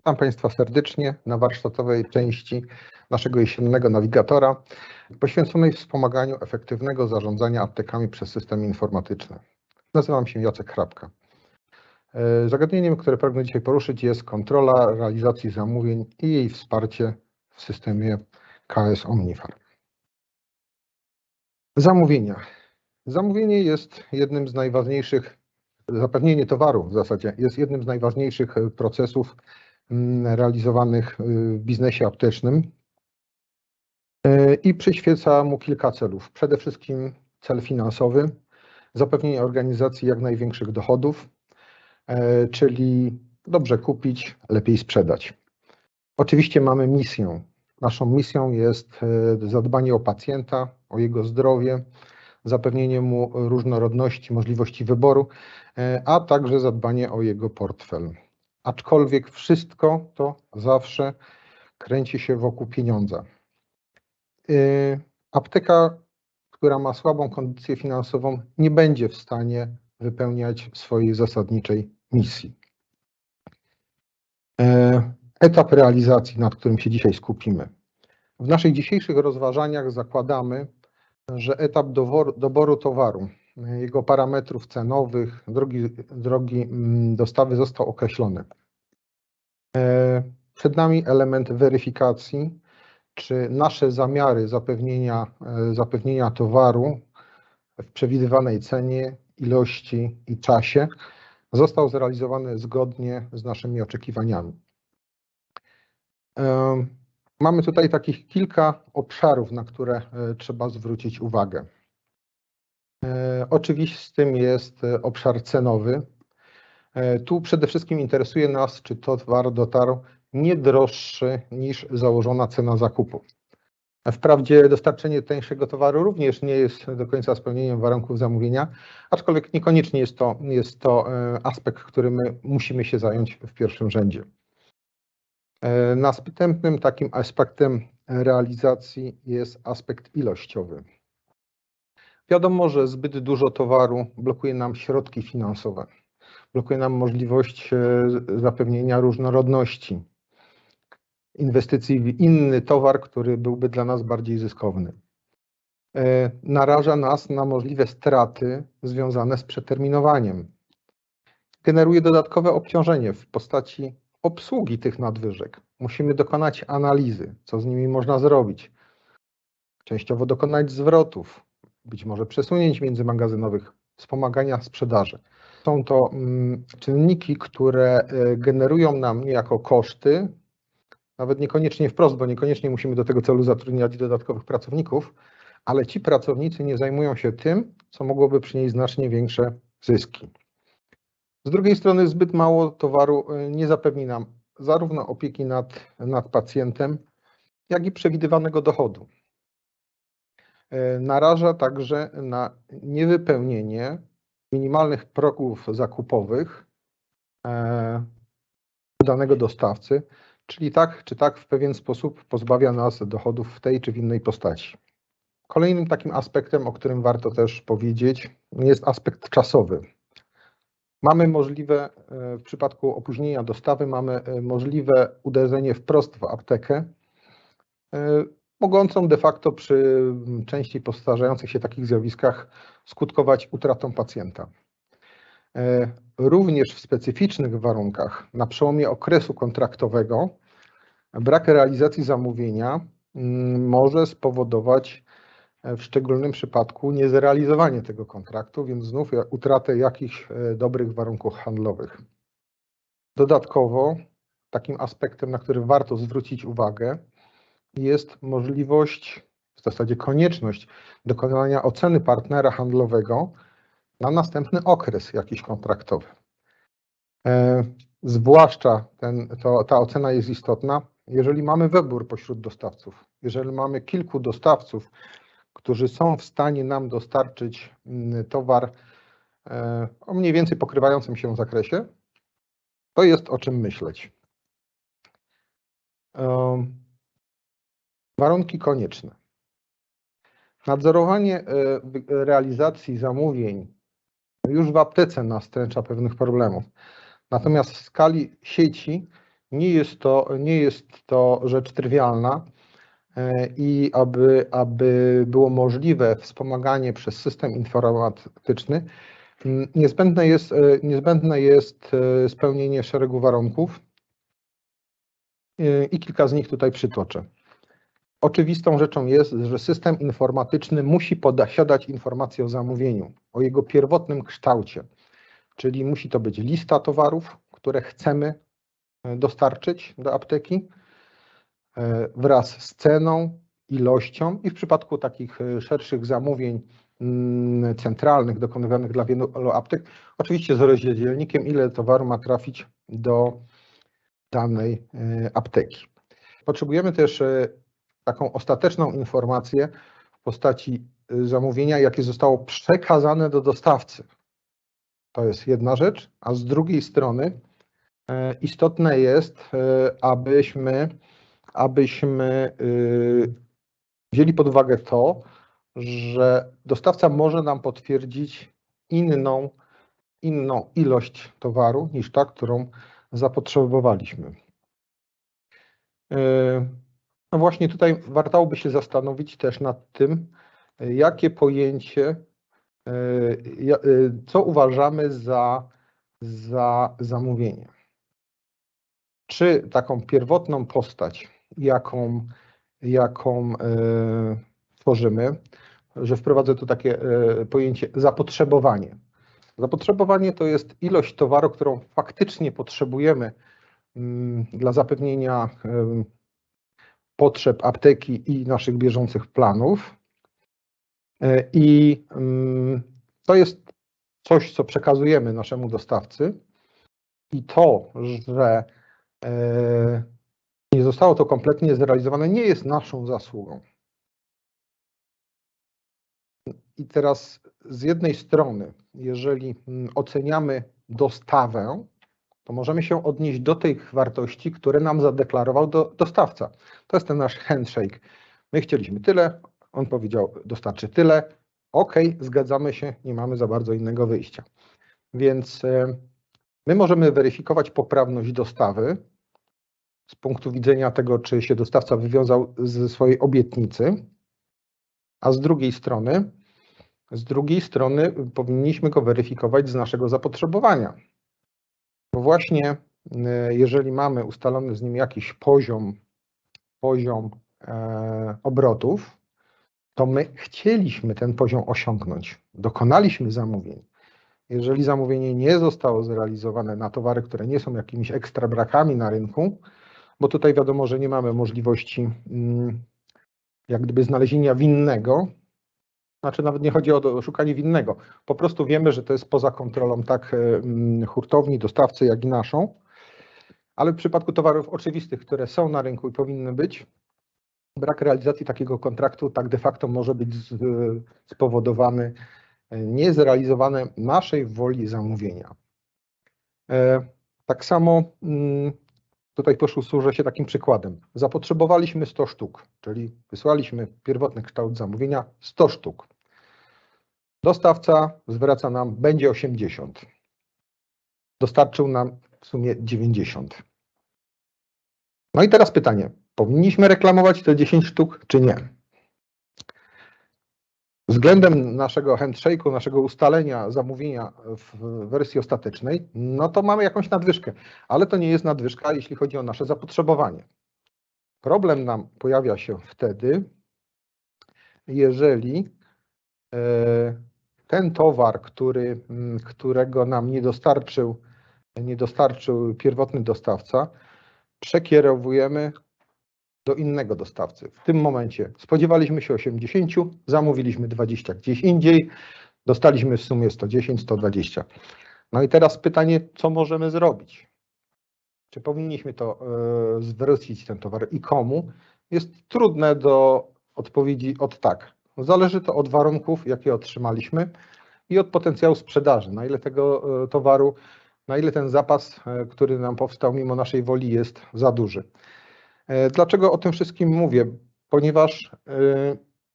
Witam Państwa serdecznie na warsztatowej części naszego jesiennego nawigatora poświęconej wspomaganiu efektywnego zarządzania aptekami przez systemy informatyczne. Nazywam się Jacek Hrabka. E, Zagadnieniem, które pragnę dzisiaj poruszyć jest kontrola realizacji zamówień i jej wsparcie w systemie KS Omnifar. Zamówienia. Zamówienie jest jednym z najważniejszych, zapewnienie towaru w zasadzie jest jednym z najważniejszych procesów realizowanych y, w biznesie aptecznym E, i przyświeca mu kilka celów. Przede wszystkim cel finansowy, zapewnienie organizacji jak największych dochodów, e, czyli dobrze kupić, lepiej sprzedać. Oczywiście mamy misję. Naszą misją jest e, zadbanie o pacjenta, o jego zdrowie, zapewnienie mu różnorodności, możliwości wyboru, a także zadbanie o jego portfel. Aczkolwiek wszystko to zawsze kręci się wokół pieniądza. Y, apteka, która ma słabą kondycję finansową, nie będzie w stanie wypełniać swojej zasadniczej misji. E, etap realizacji, nad którym się dzisiaj skupimy. W naszych dzisiejszych rozważaniach zakładamy, że etap doboru towaru, jego parametrów cenowych, drogi, drogi mm, dostawy został określony. E, przed nami element weryfikacji, czy nasze zamiary zapewnienia, e, zapewnienia towaru w przewidywanej cenie, ilości i czasie został zrealizowany zgodnie z naszymi oczekiwaniami. E, mamy tutaj takich kilka obszarów, na które trzeba zwrócić uwagę. Oczywistym jest obszar cenowy. Tu przede wszystkim interesuje nas, czy towar dotarł nie droższy niż założona cena zakupu. Wprawdzie dostarczenie tańszego towaru również nie jest do końca spełnieniem warunków zamówienia, aczkolwiek niekoniecznie jest to, jest to e, aspekt, którym my musimy się zająć w pierwszym rzędzie. E, następnym takim aspektem realizacji jest aspekt ilościowy. Wiadomo, że zbyt dużo towaru blokuje nam środki finansowe, blokuje nam możliwość e, zapewnienia różnorodności, inwestycji w inny towar, który byłby dla nas bardziej zyskowny. E, naraża nas na możliwe straty związane z przeterminowaniem. Generuje dodatkowe obciążenie w postaci obsługi tych nadwyżek. Musimy dokonać analizy, co z nimi można zrobić. Częściowo dokonać zwrotów, być może przesunięć międzymagazynowych, wspomagania sprzedaży. Są to mm, czynniki, które e, generują nam niejako koszty, nawet niekoniecznie wprost, bo niekoniecznie musimy do tego celu zatrudniać dodatkowych pracowników, ale ci pracownicy nie zajmują się tym, co mogłoby przynieść znacznie większe zyski. Z drugiej strony zbyt mało towaru y, nie zapewni nam zarówno opieki nad, nad pacjentem, jak i przewidywanego dochodu. Y, naraża także na niewypełnienie minimalnych progów zakupowych e, danego dostawcy, czyli tak czy tak w pewien sposób pozbawia nas dochodów w tej czy w innej postaci. Kolejnym takim aspektem, o którym warto też powiedzieć, jest aspekt czasowy. Mamy możliwe, e, w przypadku opóźnienia dostawy, mamy e, możliwe uderzenie wprost w aptekę, e, mogącą de facto przy częściej powtarzających się takich zjawiskach skutkować utratą pacjenta. Również w specyficznych warunkach, na przełomie okresu kontraktowego, Brak realizacji zamówienia mm, może spowodować e, w szczególnym przypadku niezrealizowanie tego kontraktu, więc znów utratę jakichś e, dobrych warunków handlowych. Dodatkowo takim aspektem, na który warto zwrócić uwagę, jest możliwość, w zasadzie konieczność dokonania oceny partnera handlowego na następny okres jakiś kontraktowy. E, zwłaszcza ten, to, ta ocena jest istotna jeżeli mamy wybór pośród dostawców, jeżeli mamy kilku dostawców, którzy są w stanie nam dostarczyć mm, towar e, o mniej więcej pokrywającym się zakresie, to jest o czym myśleć. Warunki konieczne. Nadzorowanie e, realizacji zamówień już w aptece nastręcza pewnych problemów. Natomiast w skali sieci Nie jest to, nie jest to rzecz trywialna e, i aby, aby było możliwe wspomaganie przez system informatyczny, niezbędne jest, e, niezbędne jest spełnienie szeregu warunków i kilka z nich tutaj przytoczę. Oczywistą rzeczą jest, że system informatyczny musi posiadać informacje o zamówieniu, o jego pierwotnym kształcie, czyli musi to być lista towarów, które chcemy e, dostarczyć do apteki e, wraz z ceną, ilością i w przypadku takich e, szerszych zamówień mm, centralnych dokonywanych dla wielu aptek, oczywiście z rozdzielnikiem, ile towaru ma trafić do danej apteki. Potrzebujemy też taką ostateczną informację w postaci y, zamówienia, jakie zostało przekazane do dostawcy. To jest jedna rzecz, a z drugiej strony e, istotne jest, e, abyśmy, abyśmy y, wzięli pod uwagę to, że dostawca może nam potwierdzić inną, inną ilość towaru niż ta, którą zapotrzebowaliśmy. No właśnie tutaj warto by się zastanowić też nad tym, jakie pojęcie, e, e, co uważamy za, za zamówienie. Czy taką pierwotną postać, jaką, jaką e, tworzymy, że wprowadzę tu takie pojęcie zapotrzebowanie. Zapotrzebowanie to jest ilość towaru, którą faktycznie potrzebujemy mm, dla zapewnienia potrzeb apteki i naszych bieżących planów. E, I mm, to jest coś, co przekazujemy naszemu dostawcy. I to, że e, nie zostało to kompletnie zrealizowane, nie jest naszą zasługą. I teraz z jednej strony, jeżeli mm, oceniamy dostawę, to możemy się odnieść do tych wartości, które nam zadeklarował do, dostawca. To jest ten nasz handshake. My chcieliśmy tyle, on powiedział, dostarczy tyle. OK, zgadzamy się, nie mamy za bardzo innego wyjścia. Więc e, my możemy weryfikować poprawność dostawy z punktu widzenia tego, czy się dostawca wywiązał ze swojej obietnicy, a z drugiej strony, z drugiej strony powinniśmy go weryfikować z naszego zapotrzebowania. Bo właśnie e, jeżeli mamy ustalony z nim jakiś poziom, poziom e, obrotów, to my chcieliśmy ten poziom osiągnąć. Dokonaliśmy zamówień. Jeżeli zamówienie nie zostało zrealizowane na towary, które nie są jakimiś ekstra brakami na rynku, bo tutaj wiadomo, że nie mamy możliwości mm, jak gdyby znalezienia winnego, znaczy nawet nie chodzi o szukanie winnego. Po prostu wiemy, że to jest poza kontrolą tak e, hurtowni, dostawcy, jak i naszą. Ale w przypadku towarów oczywistych, które są na rynku i powinny być, brak realizacji takiego kontraktu tak de facto może być spowodowany e, niezrealizowane naszej woli zamówienia. E, tak samo mm, tutaj posłużę się takim przykładem. Zapotrzebowaliśmy 100 sztuk, czyli wysłaliśmy pierwotny kształt zamówienia 100 sztuk. Dostawca zwraca nam, będzie 80. Dostarczył nam w sumie 90. No i teraz pytanie, powinniśmy reklamować te 10 sztuk, czy nie? Względem naszego handshake'u, naszego ustalenia zamówienia w wersji ostatecznej, no to mamy jakąś nadwyżkę, ale to nie jest nadwyżka, jeśli chodzi o nasze zapotrzebowanie. Problem nam pojawia się wtedy, jeżeli e, ten towar, który, którego nam nie dostarczył, nie dostarczył pierwotny dostawca, przekierowujemy do innego dostawcy. W tym momencie spodziewaliśmy się 80, zamówiliśmy 20 gdzieś indziej, dostaliśmy w sumie 110, 120. No i teraz pytanie, co możemy zrobić? Czy powinniśmy to y, zwrócić ten towar i komu? Jest trudne do odpowiedzi od tak. Zależy to od warunków, jakie otrzymaliśmy i od potencjału sprzedaży. Na ile tego e, towaru, na ile ten zapas, e, który nam powstał mimo naszej woli jest za duży. E, dlaczego o tym wszystkim mówię? Ponieważ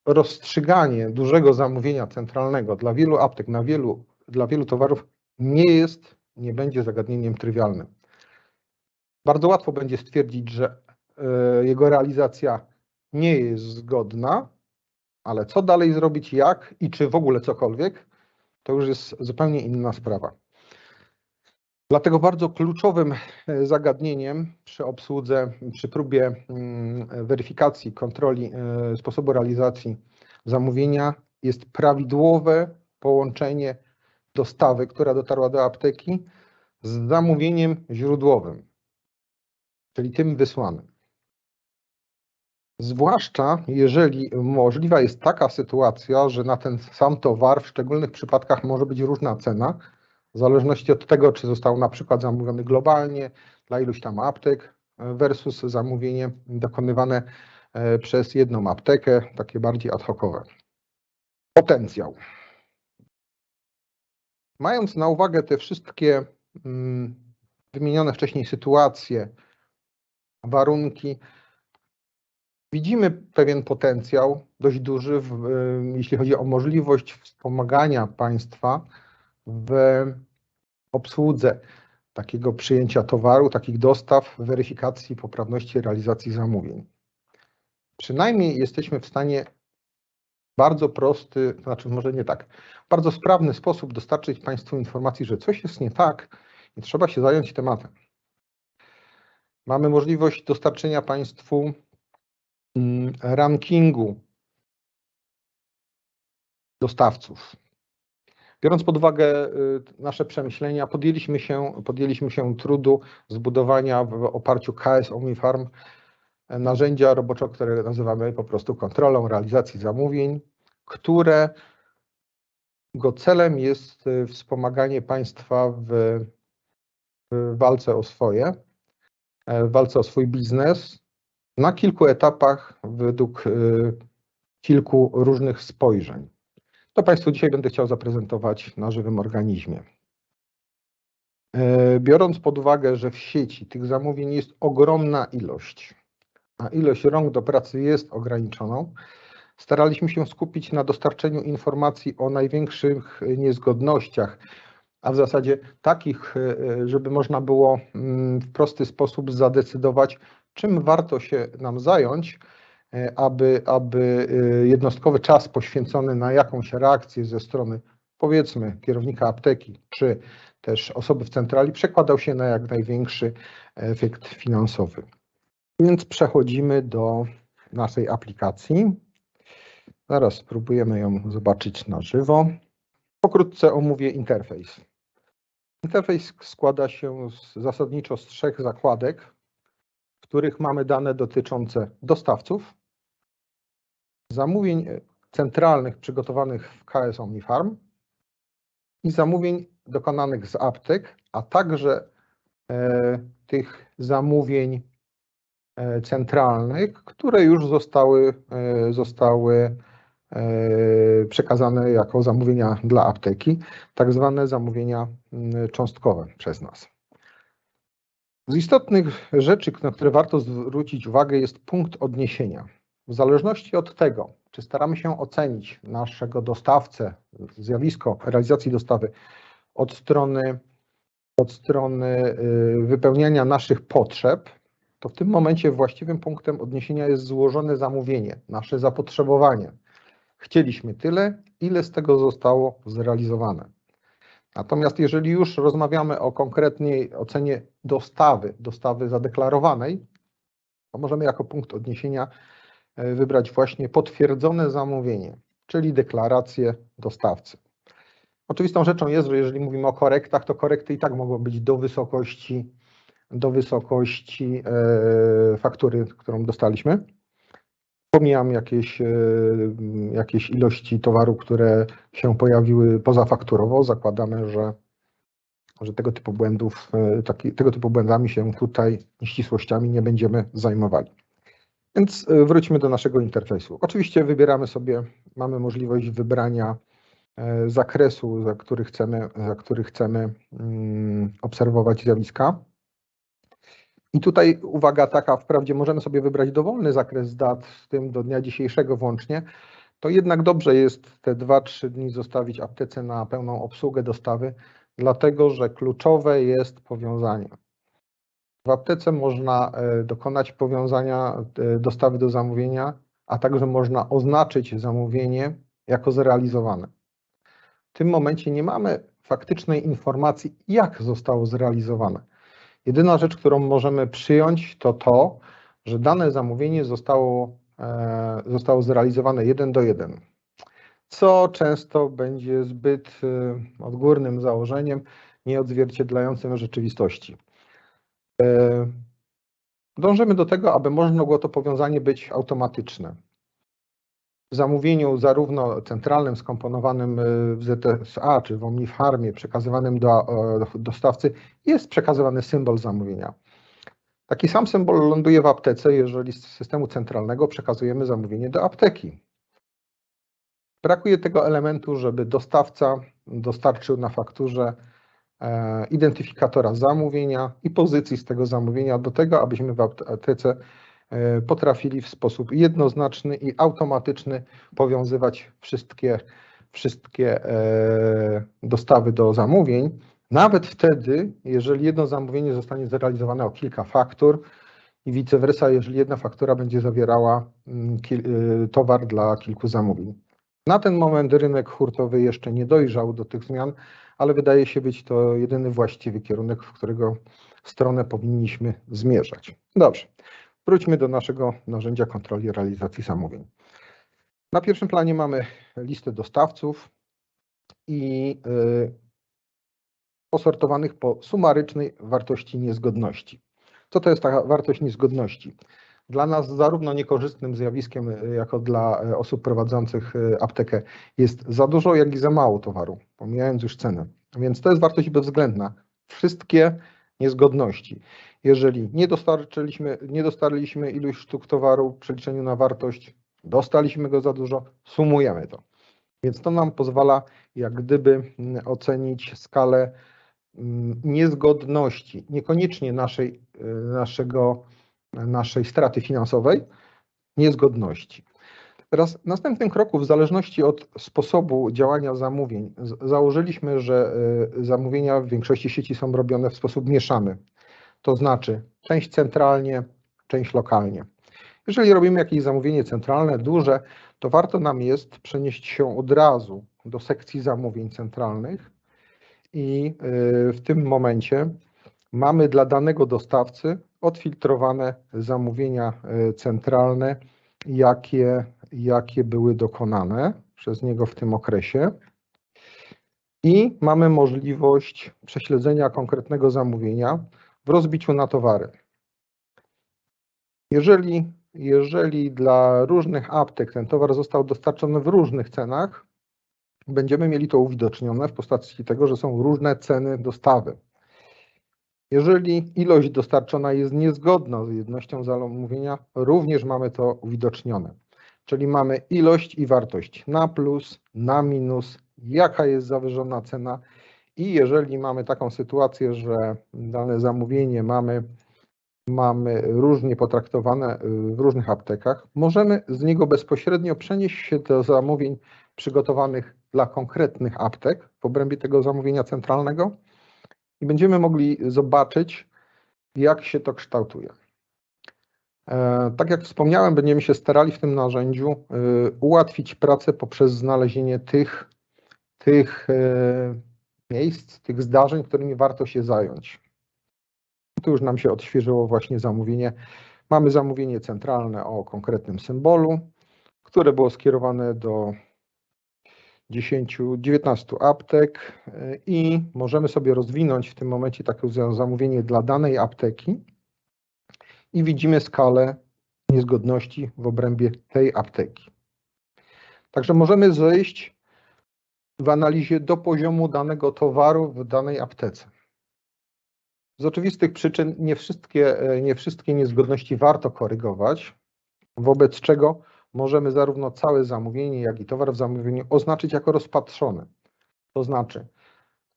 rozstrzyganie dużego zamówienia centralnego dla wielu aptek, na wielu, dla wielu towarów nie jest, nie będzie zagadnieniem trywialnym. bardzo łatwo będzie stwierdzić, że e, jego realizacja nie jest zgodna, ale co dalej zrobić, jak i czy w ogóle cokolwiek, to już jest zupełnie inna sprawa. Dlatego bardzo kluczowym e, zagadnieniem przy obsłudze, przy próbie mm, weryfikacji, kontroli e, sposobu realizacji zamówienia jest prawidłowe połączenie dostawy, która dotarła do apteki, z zamówieniem źródłowym, czyli tym wysłanym. Zwłaszcza jeżeli możliwa jest taka sytuacja, że na ten sam towar w szczególnych przypadkach może być różna cena, w zależności od tego, czy został na przykład zamówiony globalnie dla iluś tam aptek versus zamówienie dokonywane e, przez jedną aptekę, takie bardziej ad hocowe. Potencjał. Mając na uwagę te wszystkie mm, wymienione wcześniej sytuacje, warunki, widzimy pewien potencjał dość duży, w, jeśli chodzi o możliwość wspomagania państwa w obsłudze takiego przyjęcia towaru, takich dostaw, weryfikacji poprawności realizacji zamówień. Przynajmniej jesteśmy w stanie bardzo prosty, to znaczy może nie tak, bardzo sprawny sposób dostarczyć Państwu informacji, że coś jest nie tak i trzeba się zająć tematem. Mamy możliwość dostarczenia Państwu mm, rankingu dostawców. Biorąc pod uwagę y, nasze przemyślenia, podjęliśmy się, podjęliśmy się trudu zbudowania w oparciu KS OmniFarm narzędzia roboczego, które nazywamy po prostu kontrolą realizacji zamówień, które go celem jest y, wspomaganie państwa w, w walce o swoje, e, w walce o swój biznes na kilku etapach według y, kilku różnych spojrzeń. To Państwu dzisiaj będę chciał zaprezentować na żywym organizmie. E, biorąc pod uwagę, że w sieci tych zamówień jest ogromna ilość, a ilość rąk do pracy jest ograniczoną, staraliśmy się skupić na dostarczeniu informacji o największych niezgodnościach, a w zasadzie takich, e, żeby można było mm, w prosty sposób zadecydować, czym warto się nam zająć, aby, aby e, jednostkowy czas poświęcony na jakąś reakcję ze strony powiedzmy kierownika apteki czy też osoby w centrali przekładał się na jak największy efekt finansowy. Więc przechodzimy do naszej aplikacji. Zaraz spróbujemy ją zobaczyć na żywo. Pokrótce omówię interfejs. Interfejs składa się z, zasadniczo z trzech zakładek, w których mamy dane dotyczące dostawców, zamówień centralnych przygotowanych w KS OmniFarm i zamówień dokonanych z aptek, a także e, tych zamówień E, centralnych, które już zostały, e, zostały e, przekazane jako zamówienia dla apteki, tak zwane zamówienia cząstkowe przez nas. Z istotnych rzeczy, na które warto zwrócić uwagę, jest punkt odniesienia. W zależności od tego, czy staramy się ocenić naszego dostawcę, zjawisko realizacji dostawy od strony, od strony wypełniania naszych potrzeb, to w tym momencie właściwym punktem odniesienia jest złożone zamówienie, nasze zapotrzebowanie. Chcieliśmy tyle, ile z tego zostało zrealizowane. Natomiast jeżeli już rozmawiamy o konkretnej ocenie dostawy, dostawy zadeklarowanej, to możemy jako punkt odniesienia wybrać właśnie potwierdzone zamówienie, czyli deklarację dostawcy. Oczywistą rzeczą jest, że jeżeli mówimy o korektach, to korekty i tak mogą być do wysokości do wysokości e, faktury, którą dostaliśmy. Pomijam jakieś, e, jakieś ilości towaru, które się pojawiły pozafakturowo. Zakładamy, że, że tego typu błędów, e, taki, tego typu błędami się tutaj ścisłościami nie będziemy zajmowali. Więc wróćmy do naszego interfejsu. Oczywiście wybieramy sobie, mamy możliwość wybrania zakresu, za który chcemy, za który chcemy mm, obserwować zjawiska. I tutaj uwaga taka, wprawdzie możemy sobie wybrać dowolny zakres dat, z tym do dnia dzisiejszego włącznie, to jednak dobrze jest te 2-3 dni zostawić aptece na pełną obsługę dostawy, dlatego że kluczowe jest powiązanie. W aptece można e, dokonać powiązania e, dostawy do zamówienia, a także można oznaczyć zamówienie jako zrealizowane. W tym momencie nie mamy faktycznej informacji, jak zostało zrealizowane. Jedyna rzecz, którą możemy przyjąć, to to, że dane zamówienie zostało, e, zostało zrealizowane jeden do jeden, co często będzie zbyt odgórnym założeniem, nieodzwierciedlającym rzeczywistości. E, Dążymy do tego, aby można było to powiązanie być automatyczne. W zamówieniu zarówno centralnym skomponowanym y, w ZSA czy w Omnifarmie przekazywanym do e, dostawcy jest przekazywany symbol zamówienia. Taki sam symbol ląduje w aptece, jeżeli z systemu centralnego przekazujemy zamówienie do apteki. Brakuje tego elementu, żeby dostawca dostarczył na fakturze e, identyfikatora zamówienia i pozycji z tego zamówienia do tego, abyśmy w aptece e, potrafili w sposób jednoznaczny i automatyczny powiązywać wszystkie, wszystkie e, dostawy do zamówień, nawet wtedy, jeżeli jedno zamówienie zostanie zrealizowane o kilka faktur i vice versa, jeżeli jedna faktura będzie zawierała mm, towar dla kilku zamówień. Na ten moment rynek hurtowy jeszcze nie dojrzał do tych zmian, ale wydaje się być to jedyny właściwy kierunek, w którego stronę powinniśmy zmierzać. Dobrze, wróćmy do naszego narzędzia kontroli realizacji zamówień. Na pierwszym planie mamy listę dostawców i y, posortowanych po sumarycznej wartości niezgodności. Co to jest ta wartość niezgodności? Dla nas zarówno niekorzystnym zjawiskiem, y, jako dla y, osób prowadzących y, aptekę, jest za dużo, jak i za mało towaru, pomijając już cenę. Więc to jest wartość bezwzględna. Wszystkie niezgodności. Jeżeli nie dostarczyliśmy, nie dostarczyliśmy iluś sztuk towaru w przeliczeniu na wartość, dostaliśmy go za dużo, sumujemy to. Więc to nam pozwala jak gdyby mm, ocenić skalę mm, niezgodności, niekoniecznie naszej, naszego, naszej straty finansowej, niezgodności. Teraz w następnym kroku, w zależności od sposobu działania zamówień, założyliśmy, że y, zamówienia w większości sieci są robione w sposób mieszany. To znaczy część centralnie, część lokalnie. Jeżeli robimy jakieś zamówienie centralne, duże, to warto nam jest przenieść się od razu do sekcji zamówień centralnych i y, w tym momencie mamy dla danego dostawcy odfiltrowane zamówienia y, centralne, jakie, jakie były dokonane przez niego w tym okresie. I mamy możliwość prześledzenia konkretnego zamówienia w rozbiciu na towary. Jeżeli, jeżeli dla różnych aptek ten towar został dostarczony w różnych cenach, będziemy mieli to uwidocznione w postaci tego, że są różne ceny dostawy. Jeżeli ilość dostarczona jest niezgodna z jednością zamówienia, również mamy to uwidocznione. Czyli mamy ilość i wartość na plus, na minus, jaka jest zawyżona cena i jeżeli mamy taką sytuację, że dane zamówienie mamy, mamy różnie potraktowane y, w różnych aptekach, możemy z niego bezpośrednio przenieść się do zamówień przygotowanych dla konkretnych aptek w obrębie tego zamówienia centralnego i będziemy mogli zobaczyć, jak się to kształtuje. E, Tak jak wspomniałem, będziemy się starali w tym narzędziu y, ułatwić pracę poprzez znalezienie tych, tych e, miejsc, tych zdarzeń, którymi warto się zająć. Tu już nam się odświeżyło właśnie zamówienie. Mamy zamówienie centralne o konkretnym symbolu, które było skierowane do 10, 19 aptek y, i możemy sobie rozwinąć w tym momencie takie za- zamówienie dla danej apteki i widzimy skalę niezgodności w obrębie tej apteki. Także możemy zejść w analizie do poziomu danego towaru w danej aptece. Z oczywistych przyczyn nie wszystkie, e, nie wszystkie niezgodności warto korygować, wobec czego możemy zarówno całe zamówienie, jak i towar w zamówieniu oznaczyć jako rozpatrzone. To znaczy,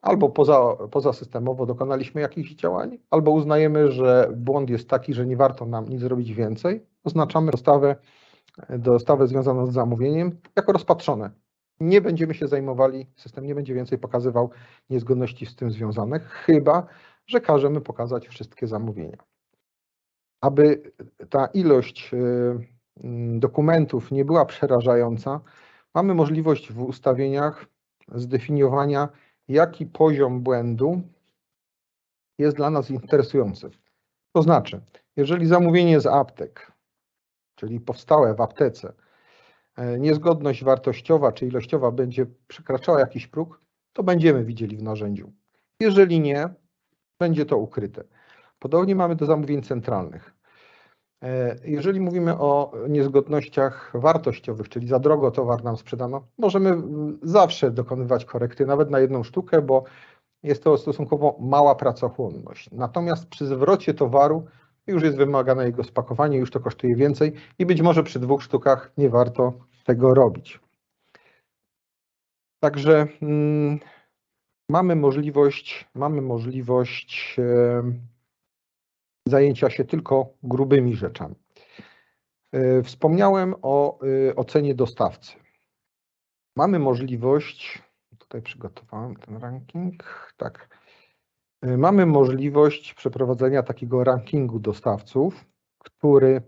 albo poza, pozasystemowo dokonaliśmy jakichś działań, albo uznajemy, że błąd jest taki, że nie warto nam nic zrobić więcej. Oznaczamy dostawę, dostawę związaną z zamówieniem jako rozpatrzone. Nie będziemy się zajmowali, system nie będzie więcej pokazywał niezgodności z tym związanych, chyba że każemy pokazać wszystkie zamówienia. aby ta ilość mm, dokumentów nie była przerażająca, mamy możliwość w ustawieniach zdefiniowania, jaki poziom błędu jest dla nas interesujący. To znaczy, jeżeli zamówienie z aptek, czyli powstałe w aptece, e, niezgodność wartościowa czy ilościowa będzie przekraczała jakiś próg, to będziemy widzieli w narzędziu. Jeżeli nie, będzie to ukryte. Podobnie mamy do zamówień centralnych. E, jeżeli mówimy o niezgodnościach wartościowych, czyli za drogo towar nam sprzedano, możemy zawsze dokonywać korekty, nawet na jedną sztukę, bo jest to stosunkowo mała pracochłonność. Natomiast przy zwrocie towaru już jest wymagane jego spakowanie, już to kosztuje więcej i być może przy dwóch sztukach nie warto tego robić. Także mm, mamy możliwość, mamy możliwość e, zajęcia się tylko grubymi rzeczami. E, wspomniałem o e, ocenie dostawcy. Mamy możliwość, tutaj przygotowałem ten ranking, tak. Mamy możliwość przeprowadzenia takiego rankingu dostawców, który,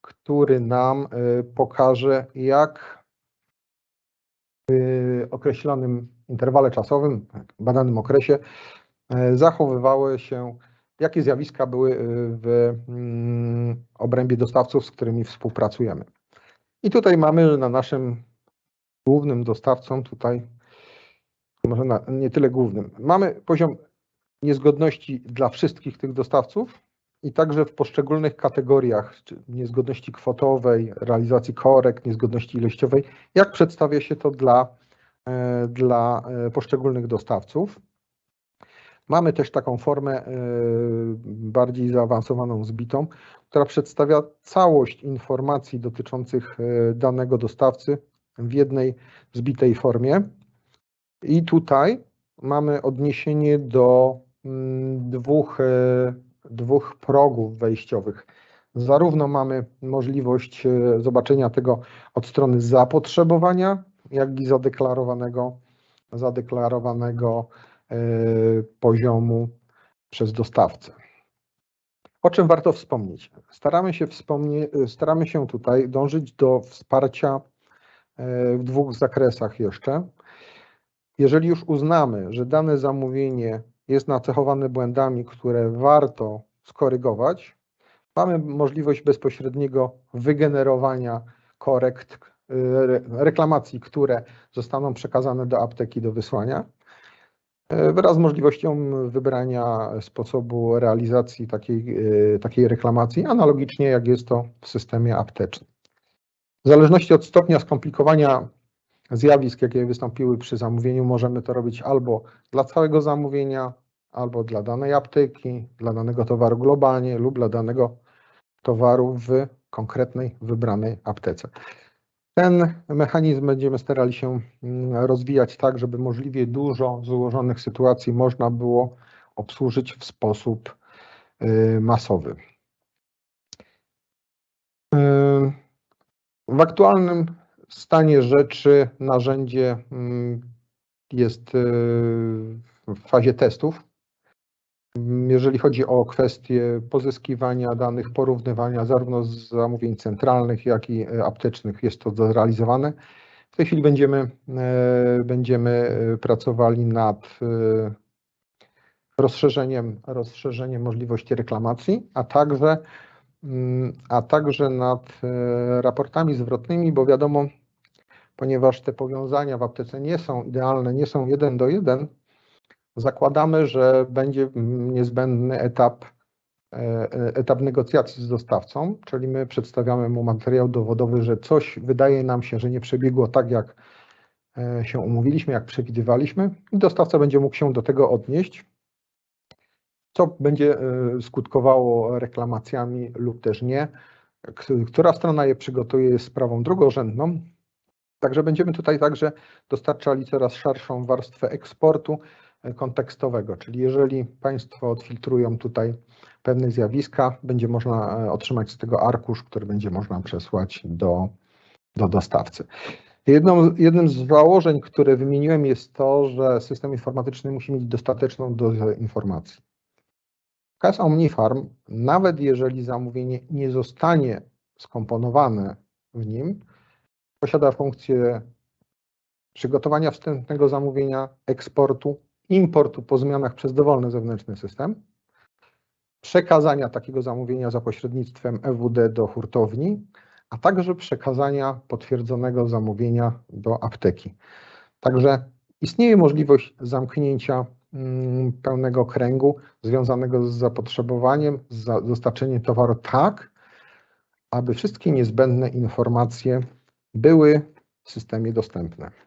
który nam pokaże, jak w określonym interwale czasowym, badanym okresie, e, zachowywały się, jakie zjawiska były e, w mm, obrębie dostawców, z którymi współpracujemy. I tutaj mamy na naszym głównym dostawcą, tutaj może na, nie tyle głównym, mamy poziom niezgodności dla wszystkich tych dostawców i także w poszczególnych kategoriach, niezgodności kwotowej, realizacji korekt, niezgodności ilościowej, jak przedstawia się to dla E, dla e, poszczególnych dostawców. Mamy też taką formę e, bardziej zaawansowaną, zbitą, która przedstawia całość informacji dotyczących danego dostawcy w jednej zbitej formie. I tutaj mamy odniesienie do mm, dwóch, dwóch progów wejściowych. Zarówno mamy możliwość zobaczenia tego od strony zapotrzebowania, jak i zadeklarowanego, zadeklarowanego e, poziomu przez dostawcę. O czym warto wspomnieć? Staramy się, wspomnie, staramy się tutaj dążyć do wsparcia e, w dwóch zakresach jeszcze. Jeżeli już uznamy, że dane zamówienie jest nacechowane błędami, które warto skorygować, mamy możliwość bezpośredniego wygenerowania korekt reklamacji, które zostaną przekazane do apteki do wysłania, e, wraz z możliwością wybrania sposobu realizacji takiej, e, takiej reklamacji, analogicznie jak jest to w systemie aptecznym. W zależności od stopnia skomplikowania zjawisk, jakie wystąpiły przy zamówieniu, możemy to robić albo dla całego zamówienia, albo dla danej apteki, dla danego towaru globalnie lub dla danego towaru w konkretnej, wybranej aptece. Ten mechanizm będziemy starali się mm, rozwijać tak, żeby możliwie dużo złożonych sytuacji można było obsłużyć w sposób y, masowy. Y, w aktualnym stanie rzeczy narzędzie mm, jest y, w fazie testów. Jeżeli chodzi o kwestie pozyskiwania danych, porównywania zarówno z zamówień centralnych, jak i e, aptecznych, jest to zrealizowane. W tej chwili będziemy, e, będziemy e, pracowali nad rozszerzeniem, rozszerzeniem możliwości reklamacji, a także, mm, a także nad raportami zwrotnymi, bo wiadomo, ponieważ te powiązania w aptece nie są idealne, nie są jeden do jeden, zakładamy, że będzie niezbędny etap, e, etap negocjacji z dostawcą, czyli my przedstawiamy mu materiał dowodowy, że coś wydaje nam się, że nie przebiegło tak, jak e, się umówiliśmy, jak przewidywaliśmy i dostawca będzie mógł się do tego odnieść, co będzie e, skutkowało reklamacjami lub też nie. Która strona je przygotuje jest sprawą drugorzędną, Także będziemy tutaj także dostarczali coraz szerszą warstwę eksportu, kontekstowego, czyli jeżeli Państwo odfiltrują tutaj pewne zjawiska, będzie można e, otrzymać z tego arkusz, który będzie można przesłać do, do dostawcy. Jedną, jednym z założeń, które wymieniłem jest to, że system informatyczny musi mieć dostateczną dozę informacji. KS OmniFarm, nawet jeżeli zamówienie nie zostanie skomponowane w nim, posiada funkcję przygotowania wstępnego zamówienia, eksportu, importu po zmianach przez dowolny zewnętrzny system, przekazania takiego zamówienia za pośrednictwem EWD do hurtowni, a także przekazania potwierdzonego zamówienia do apteki. Także istnieje możliwość zamknięcia mm, pełnego kręgu związanego z zapotrzebowaniem, z dostarczeniem towaru tak, aby wszystkie niezbędne informacje były w systemie dostępne.